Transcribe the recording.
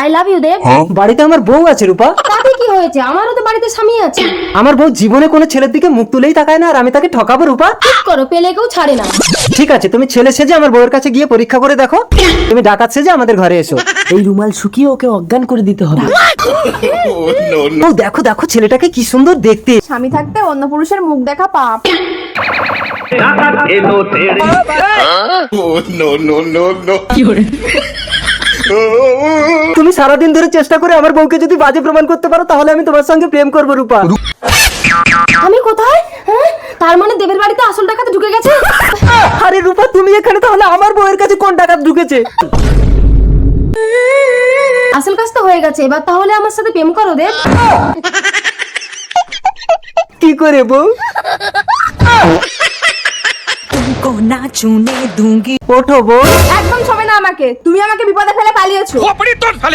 I love you দেব বাড়িতে আমার বউ আছে রূপা। তাতে কি হয়েছে? আমারও তো বাড়িতে স্বামী আছে। আমার বউ জীবনে কোনো ছেলের দিকে মুখ তুলেই তাকায় না আর আমি তাকে ঠকাবো রূপা। ঠিক করো পেলে কেউ ছাড়ে না। ঠিক আছে তুমি ছেলে সেজে আমার বউয়ের কাছে গিয়ে পরীক্ষা করে দেখো। তুমি ডাকাত সেজে আমাদের ঘরে এসো। এই রুমাল শুকিয়ে ওকে অজ্ঞান করে দিতে হবে। ও দেখো দেখো ছেলেটাকে কি সুন্দর দেখতে। স্বামী থাকতে অন্য পুরুষের মুখ দেখা পাপ। তুমি সারাদিন ধরে চেষ্টা করে আমার বউকে যদি বাজে প্রমাণ করতে পারো তাহলে আমি তোমার সঙ্গে প্রেম করব রূপা। আমি কোথায়? হ্যাঁ? তার মানে দেবের বাড়িতে আসল টাকা তো ঢুকে গেছে? আরে রূপা তুমি এখানে তাহলে আমার বউয়ের কাছে কোন টাকা ঢুকেছে? আসল কাজ তো হয়ে গেছে এবার তাহলে আমার সাথে প্রেম করো দেব। কি করে বউ? ওঠো বউ। একদম না আমাকে তুমি আমাকে বিপদে ফেলে পালিয়েছো।